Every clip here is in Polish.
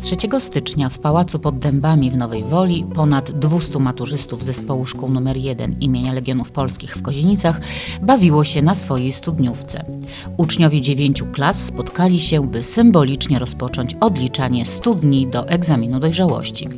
3 stycznia w Pałacu pod Dębami w Nowej Woli ponad 200 maturzystów zespołu szkół nr 1 imienia Legionów Polskich w Kozienicach bawiło się na swojej studniówce. Uczniowie dziewięciu klas spotkali się, by symbolicznie rozpocząć odliczanie 100 dni do egzaminu dojrzałości.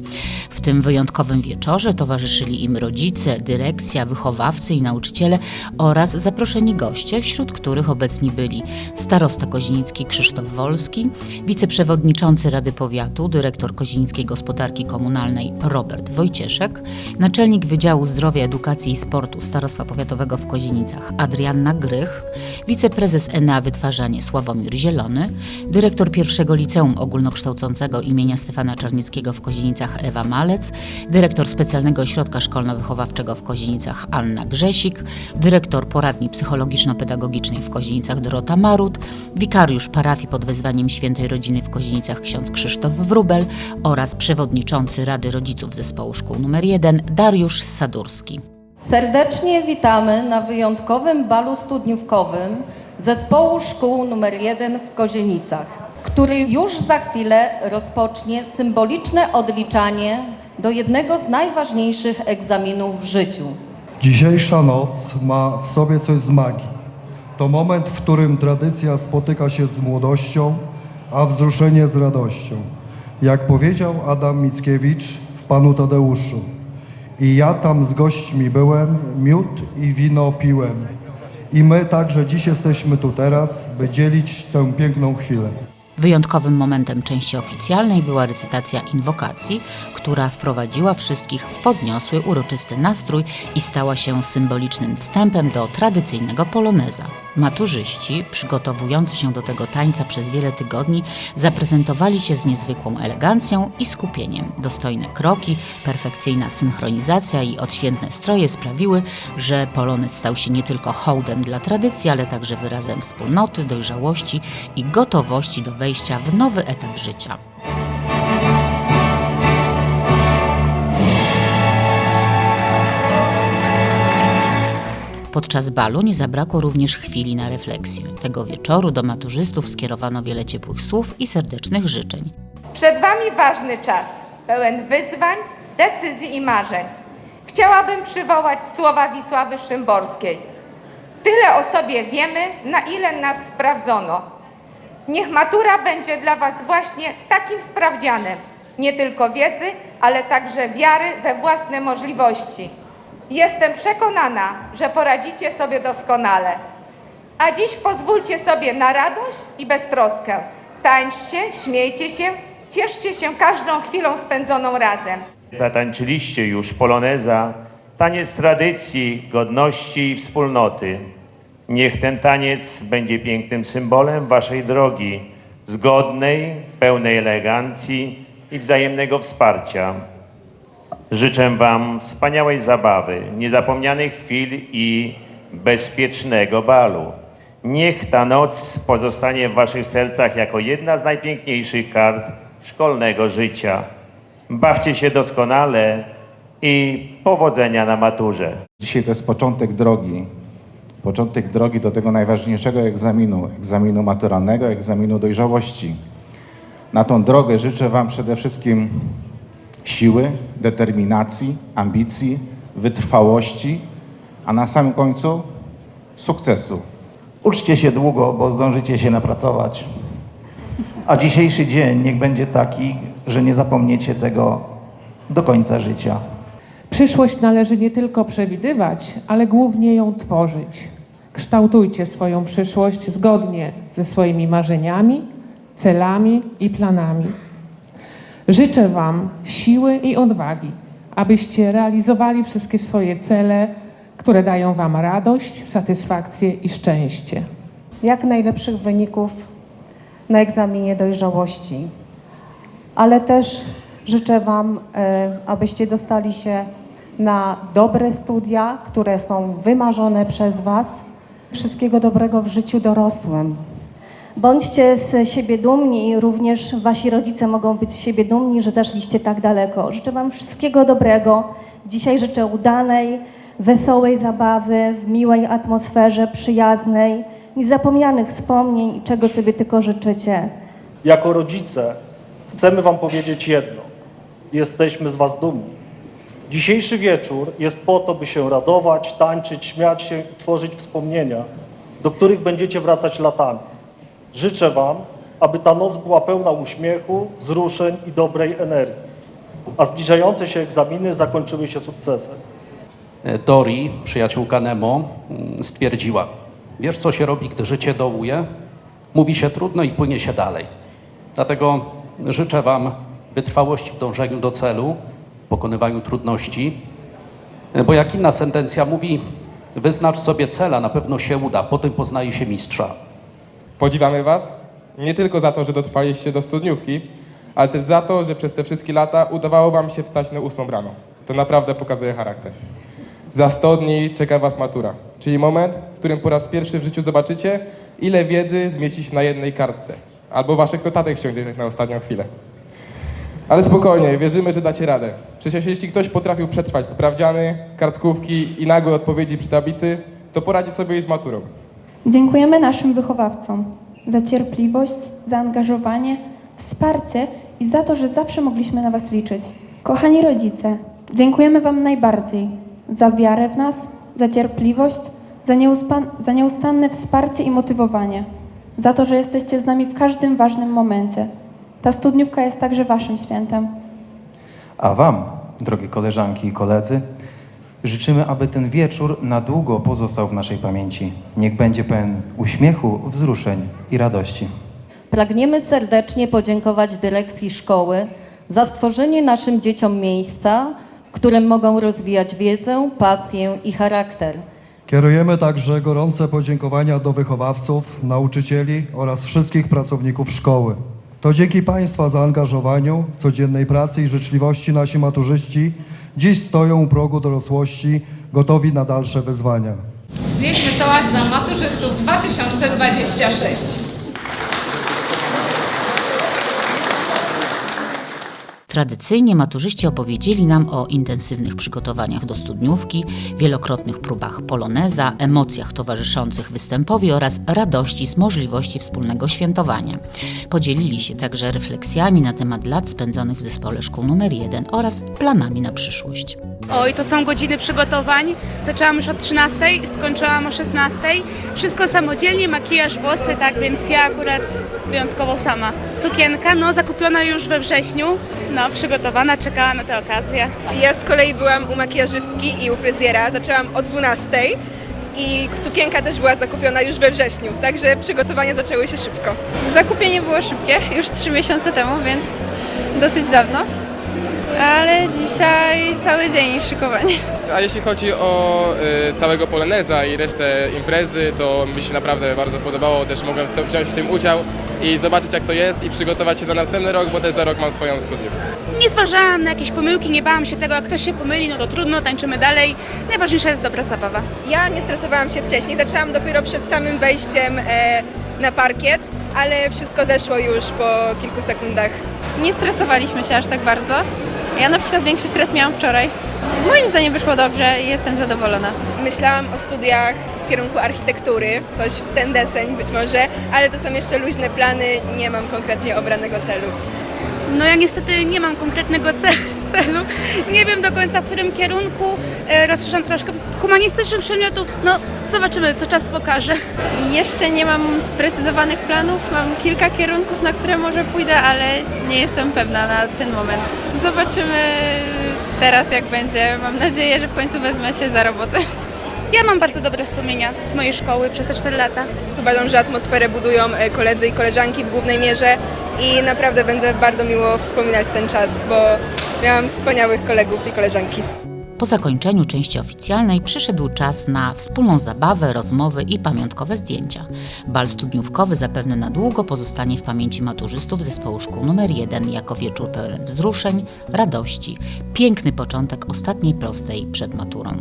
W tym wyjątkowym wieczorze towarzyszyli im rodzice, dyrekcja, wychowawcy i nauczyciele oraz zaproszeni goście, wśród których obecni byli starosta kozienicki Krzysztof Wolski, wiceprzewodniczący Rady Powiatu, dyrektor Kozienickiej Gospodarki Komunalnej Robert Wojcieszek, naczelnik Wydziału Zdrowia, Edukacji i Sportu Starostwa Powiatowego w Kozienicach Adrianna Grych, wiceprezes ENA Wytwarzanie Sławomir Zielony, dyrektor pierwszego liceum ogólnokształcącego imienia Stefana Czarnickiego w Kozienicach Ewa Malec, dyrektor specjalnego ośrodka szkolno-wychowawczego w Kozienicach Anna Grzesik, dyrektor poradni psychologiczno-pedagogicznej w Kozienicach Dorota Marut, wikariusz parafii pod wezwaniem Świętej Rodziny w Kozienicach ksiądz Krzysztof Wróbel oraz przewodniczący Rady Rodziców Zespołu Szkół nr 1 Dariusz Sadurski. Serdecznie witamy na wyjątkowym balu studniówkowym Zespołu Szkół nr 1 w Kozienicach, który już za chwilę rozpocznie symboliczne odliczanie do jednego z najważniejszych egzaminów w życiu. Dzisiejsza noc ma w sobie coś z magii. To moment, w którym tradycja spotyka się z młodością, a wzruszenie z radością. Jak powiedział Adam Mickiewicz w Panu Tadeuszu. I ja tam z gośćmi byłem, miód i wino piłem. I my także dziś jesteśmy tu teraz, by dzielić tę piękną chwilę. Wyjątkowym momentem części oficjalnej była recytacja inwokacji, która wprowadziła wszystkich w podniosły, uroczysty nastrój i stała się symbolicznym wstępem do tradycyjnego poloneza. Maturzyści, przygotowujący się do tego tańca przez wiele tygodni, zaprezentowali się z niezwykłą elegancją i skupieniem. Dostojne kroki, perfekcyjna synchronizacja i odświętne stroje sprawiły, że polonez stał się nie tylko hołdem dla tradycji, ale także wyrazem wspólnoty, dojrzałości i gotowości do wejścia w nowy etap życia. Podczas balu nie zabrakło również chwili na refleksję. Tego wieczoru do maturzystów skierowano wiele ciepłych słów i serdecznych życzeń. Przed Wami ważny czas, pełen wyzwań, decyzji i marzeń. Chciałabym przywołać słowa Wisławy Szymborskiej. Tyle o sobie wiemy, na ile nas sprawdzono. Niech matura będzie dla Was właśnie takim sprawdzianem, nie tylko wiedzy, ale także wiary we własne możliwości. Jestem przekonana, że poradzicie sobie doskonale. A dziś pozwólcie sobie na radość i beztroskę. Tańczcie, śmiejcie się, cieszcie się każdą chwilą spędzoną razem. Zatańczyliście już poloneza, taniec tradycji, godności i wspólnoty. Niech ten taniec będzie pięknym symbolem waszej drogi, zgodnej, pełnej elegancji i wzajemnego wsparcia. Życzę wam wspaniałej zabawy, niezapomnianych chwil i bezpiecznego balu. Niech ta noc pozostanie w waszych sercach jako jedna z najpiękniejszych kart szkolnego życia. Bawcie się doskonale i powodzenia na maturze. Dzisiaj to jest początek drogi. Początek drogi do tego najważniejszego egzaminu, egzaminu maturalnego, egzaminu dojrzałości. Na tą drogę życzę Wam przede wszystkim siły, determinacji, ambicji, wytrwałości, a na samym końcu sukcesu. Uczcie się długo, bo zdążycie się napracować. A dzisiejszy dzień niech będzie taki, że nie zapomniecie tego do końca życia. Przyszłość należy nie tylko przewidywać, ale głównie ją tworzyć. Kształtujcie swoją przyszłość zgodnie ze swoimi marzeniami, celami i planami. Życzę Wam siły i odwagi, abyście realizowali wszystkie swoje cele, które dają Wam radość, satysfakcję i szczęście. jak najlepszych wyników na egzaminie dojrzałości. Ale też życzę Wam, e, abyście dostali się na dobre studia, które są wymarzone przez Was. Wszystkiego dobrego w życiu dorosłym. Bądźcie z siebie dumni również wasi rodzice mogą być z siebie dumni, że zaszliście tak daleko. Życzę wam wszystkiego dobrego. Dzisiaj życzę udanej, wesołej zabawy, w miłej atmosferze, przyjaznej, niezapomnianych wspomnień i czego sobie tylko życzycie. Jako rodzice chcemy Wam powiedzieć jedno. Jesteśmy z Was dumni. Dzisiejszy wieczór jest po to, by się radować, tańczyć, śmiać się i tworzyć wspomnienia, do których będziecie wracać latami. Życzę Wam, aby ta noc była pełna uśmiechu, wzruszeń i dobrej energii, a zbliżające się egzaminy zakończyły się sukcesem. Dori, przyjaciółka Nemo, mm, stwierdziła: Wiesz, co się robi, gdy życie dołuje? Mówi się trudno i płynie się dalej. Dlatego życzę Wam wytrwałości w dążeniu do celu, pokonywaniu trudności, bo jak inna sentencja mówi, wyznacz sobie cel, a na pewno się uda, potem poznaje się mistrza. Podziwiamy Was nie tylko za to, że dotrwaliście do studniówki, ale też za to, że przez te wszystkie lata udawało Wam się wstać na ósmą rano. To naprawdę pokazuje charakter. Za 100 dni czeka Was matura, czyli moment, w którym po raz pierwszy w życiu zobaczycie, ile wiedzy zmieści się na jednej kartce, albo Waszych notatek ściągniętych na ostatnią chwilę. Ale spokojnie, wierzymy, że dacie radę. Przecież jeśli ktoś potrafił przetrwać sprawdziany, kartkówki i nagłe odpowiedzi przy tablicy, to poradzi sobie i z maturą. Dziękujemy naszym wychowawcom za cierpliwość, zaangażowanie, wsparcie i za to, że zawsze mogliśmy na Was liczyć. Kochani rodzice, dziękujemy Wam najbardziej za wiarę w nas, za cierpliwość, za, za nieustanne wsparcie i motywowanie, za to, że jesteście z nami w każdym ważnym momencie. Ta studniówka jest także Waszym świętem. A Wam, drogie koleżanki i koledzy, życzymy, aby ten wieczór na długo pozostał w naszej pamięci. Niech będzie pełen uśmiechu, wzruszeń i radości. Pragniemy serdecznie podziękować dyrekcji szkoły za stworzenie naszym dzieciom miejsca, w którym mogą rozwijać wiedzę, pasję i charakter. Kierujemy także gorące podziękowania do wychowawców, nauczycieli oraz wszystkich pracowników szkoły. To dzięki Państwa zaangażowaniu, codziennej pracy i życzliwości nasi maturzyści dziś stoją u progu dorosłości, gotowi na dalsze wyzwania. Znieśmy toast dla maturzystów 2026. Tradycyjnie maturzyści opowiedzieli nam o intensywnych przygotowaniach do studniówki, wielokrotnych próbach poloneza, emocjach towarzyszących występowi oraz radości z możliwości wspólnego świętowania. Podzielili się także refleksjami na temat lat spędzonych w zespole szkół nr 1 oraz planami na przyszłość. Oj, to są godziny przygotowań. Zaczęłam już od 13, skończyłam o 16. Wszystko samodzielnie, makijaż, włosy, tak więc ja akurat wyjątkowo sama. Sukienka, no zakupiona już we wrześniu, no przygotowana, czekała na tę okazję. Ja z kolei byłam u makijażystki i u fryzjera. Zaczęłam o 12 i sukienka też była zakupiona już we wrześniu, także przygotowania zaczęły się szybko. Zakupienie było szybkie, już 3 miesiące temu, więc dosyć dawno. Ale dzisiaj cały dzień szykowanie. A jeśli chodzi o y, całego Poloneza i resztę imprezy, to mi się naprawdę bardzo podobało. Też mogłem w to, wziąć w tym udział i zobaczyć jak to jest i przygotować się za następny rok, bo też za rok mam swoją studniówkę. Nie zważałam na jakieś pomyłki, nie bałam się tego, jak ktoś się pomyli, no to trudno, tańczymy dalej. Najważniejsza jest dobra zabawa. Ja nie stresowałam się wcześniej, zaczęłam dopiero przed samym wejściem e, na parkiet, ale wszystko zeszło już po kilku sekundach. Nie stresowaliśmy się aż tak bardzo. Ja na przykład większy stres miałam wczoraj. Moim zdaniem wyszło dobrze i jestem zadowolona. Myślałam o studiach w kierunku architektury, coś w ten deseń być może, ale to są jeszcze luźne plany, nie mam konkretnie obranego celu. No ja niestety nie mam konkretnego ce- celu. Nie wiem do końca w którym kierunku. E, rozszerzam troszkę humanistycznych przedmiotów. No zobaczymy, co czas pokaże. Jeszcze nie mam sprecyzowanych planów. Mam kilka kierunków, na które może pójdę, ale nie jestem pewna na ten moment. Zobaczymy teraz jak będzie. Mam nadzieję, że w końcu wezmę się za robotę. Ja mam bardzo dobre wspomnienia z mojej szkoły przez te 4 lata. Uważam, że atmosferę budują e, koledzy i koleżanki w głównej mierze i naprawdę będzie bardzo miło wspominać ten czas, bo miałam wspaniałych kolegów i koleżanki. Po zakończeniu części oficjalnej przyszedł czas na wspólną zabawę, rozmowy i pamiątkowe zdjęcia. Bal studniówkowy zapewne na długo pozostanie w pamięci maturzystów zespołu szkół nr 1 jako wieczór pełen wzruszeń, radości, piękny początek ostatniej prostej przed maturą.